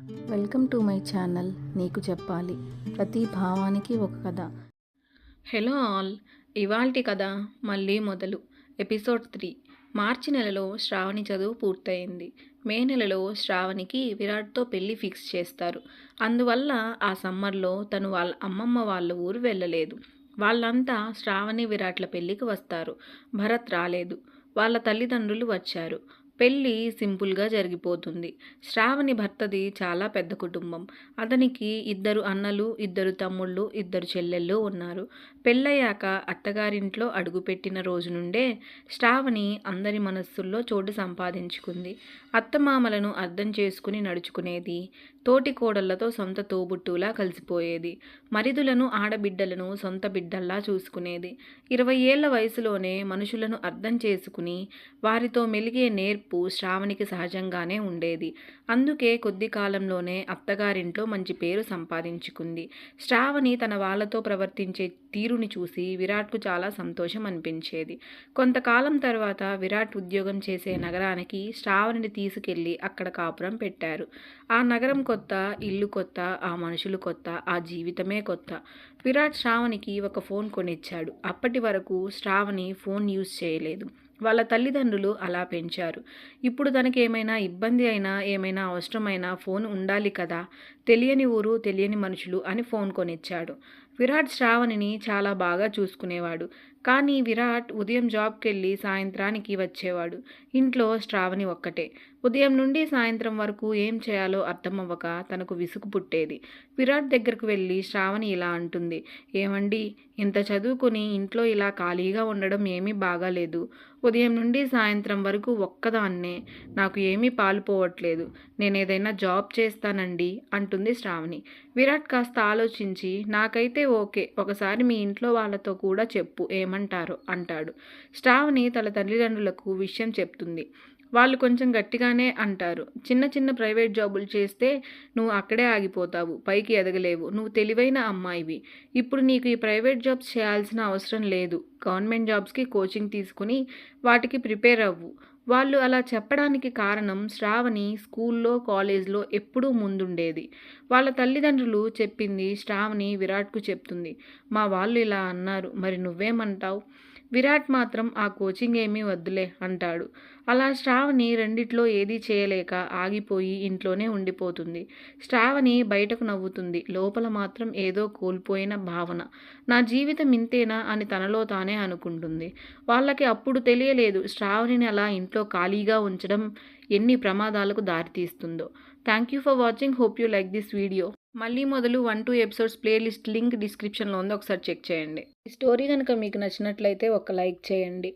Welcome to my channel నీకు చెప్పాలి. ప్రతి భావానికి ఒక కథ. హలో ఆల్ ఇవాల్టి కథ మళ్ళీ మొదలు. Episode three. మార్చి నెలలో శ్రావణి చదువు పూర్తయింది. మే నెలలో శ్రావణికి విరాట్తో పెళ్ళి ఫిక్స్ చేస్తారు. అందువల్ల ఆ సమ్మర్లో తను వాళ్ళ అమ్మమ్మ వాళ్ళ ఊరు వెళ్ళలేదు. వాళ్ళంతా శ్రావణి విరాట్ల పెళ్ళికి వస్తారు. భరత్ రాలేదు. వాళ్ళ తల్లిదండ్రులు వచ్చారు. పెళ్ళి సింపుల్గా జరిగిపోతుంది. శ్రావణి భర్తది చాలా పెద్ద కుటుంబం. అతనికి ఇద్దరు అన్నలు ఇద్దరు తమ్ముళ్ళు ఇద్దరు చెల్లెళ్ళు ఉన్నారు. పెళ్ళయ్యాక అత్తగారింట్లో అడుగుపెట్టిన రోజు నుండే శ్రావణి అందరి మనస్సుల్లో చోటు సంపాదించుకుంది. అత్తమామలను అర్థం చేసుకుని నడుచుకునేది తోటి కోడళ్ళతో సొంత తోబుట్టులా కలిసిపోయేది మరిదులను ఆడబిడ్డలను సొంత బిడ్డల్లా చూసుకునేది. ఇరవై ఏళ్ళ వయసులోనే మనుషులను అర్థం చేసుకుని వారితో మెలిగే నేర్పు శ్రావణికి సహజంగానే ఉండేది. అందుకే కొద్ది కాలంలోనే అత్తగారింట్లో మంచి పేరు సంపాదించుకుంది. శ్రావణి తన వాళ్ళతో ప్రవర్తించే తీరుని చూసి విరాట్కు చాలా సంతోషం అనిపించేది. కొంతకాలం తర్వాత విరాట్ ఉద్యోగం చేసే నగరానికి శ్రావణిని తీసుకెళ్ళి అక్కడ కాపురం పెట్టారు. ఆ నగరం కొత్త ఇల్లు కొత్త ఆ మనుషులు కొత్త ఆ జీవితమే కొత్త. విరాట్ శ్రావణికి ఒక ఫోన్ కొనిచ్చాడు. అప్పటి వరకు శ్రావణి ఫోన్ యూజ్ చేయలేదు. వాళ్ళ తల్లిదండ్రులు అలా పెంచారు. ఇప్పుడు తనకి ఏమైనా ఇబ్బంది అయినా ఏమైనా అవసరమైనా ఫోన్ ఉండాలి కదా తెలియని ఊరు తెలియని మనుషులు అని ఫోన్ కొనిచ్చాడు. విరాట్ శ్రావణిని చాలా బాగా చూసుకునేవాడు. కానీ విరాట్ ఉదయం జాబ్కి వెళ్ళి సాయంత్రానికి వచ్చేవాడు. ఇంట్లో శ్రావణి ఒక్కటే. ఉదయం నుండి సాయంత్రం వరకు ఏం చేయాలో అర్థమవ్వక తనకు విసుగు పుట్టేది. విరాట్ దగ్గరకు వెళ్ళి శ్రావణి ఇలా అంటుంది. ఏమండి ఇంత చదువుకుని ఇంట్లో ఇలా ఖాళీగా ఉండడం ఏమీ బాగాలేదు. ఉదయం నుండి సాయంత్రం వరకు ఒక్కదాన్నే. నాకు ఏమీ పాలుపోవట్లేదు నేను ఏదైనా జాబ్ చేస్తానండి అంటుంది శ్రావణి. విరాట్ కాస్త ఆలోచించి నాకైతే ఓకే ఒకసారి మీ ఇంట్లో వాళ్ళతో కూడా చెప్పు ఏమంటారో అంటాడు. శ్రావణి తన తల్లిదండ్రులకు విషయం చెప్తుంది. వాళ్ళు కొంచెం గట్టిగానే అంటారు. చిన్న చిన్న ప్రైవేట్ జాబులు చేస్తే నువ్వు అక్కడే ఆగిపోతావు పైకి ఎదగలేవు. నువ్వు తెలివైన అమ్మాయివి. ఇప్పుడు నీకు ఈ ప్రైవేట్ జాబ్స్ చేయాల్సిన అవసరం లేదు. గవర్నమెంట్ జాబ్స్కి కోచింగ్ తీసుకుని వాటికి ప్రిపేర్ అవ్వు. వాళ్ళు అలా చెప్పడానికి కారణం శ్రావణి స్కూల్లో కాలేజ్లో ఎప్పుడూ ముందుండేది. వాళ్ళ తల్లిదండ్రులు చెప్పింది శ్రావణి విరాట్కు చెప్తుంది. మా వాళ్ళు ఇలా అన్నారు మరి నువ్వేమంటావు? విరాట్ మాత్రం ఆ కోచింగ్ ఏమీ వద్దులే అంటాడు. అలా శ్రావణి రెండిట్లో ఏదీ చేయలేక ఆగిపోయి ఇంట్లోనే ఉండిపోతుంది. శ్రావణి బయటకు నవ్వుతుంది. లోపల మాత్రం ఏదో కోల్పోయిన భావన. నా జీవితం ఇంతేనా? అని తనలో తానే అనుకుంటుంది. వాళ్ళకి అప్పుడు తెలియలేదు శ్రావణిని అలా ఇంట్లో ఖాళీగా ఉంచడం ఎన్ని ప్రమాదాలకు దారితీస్తుందో. Thank you for watching. Hope you like this video. మళ్ళీ మొదలు one two episodes playlist link డిస్క్రిప్షన్లో ఉంది. ఒకసారి చెక్ చేయండి. ఈ స్టోరీ కనుక మీకు నచ్చినట్లయితే ఒక లైక్ చేయండి.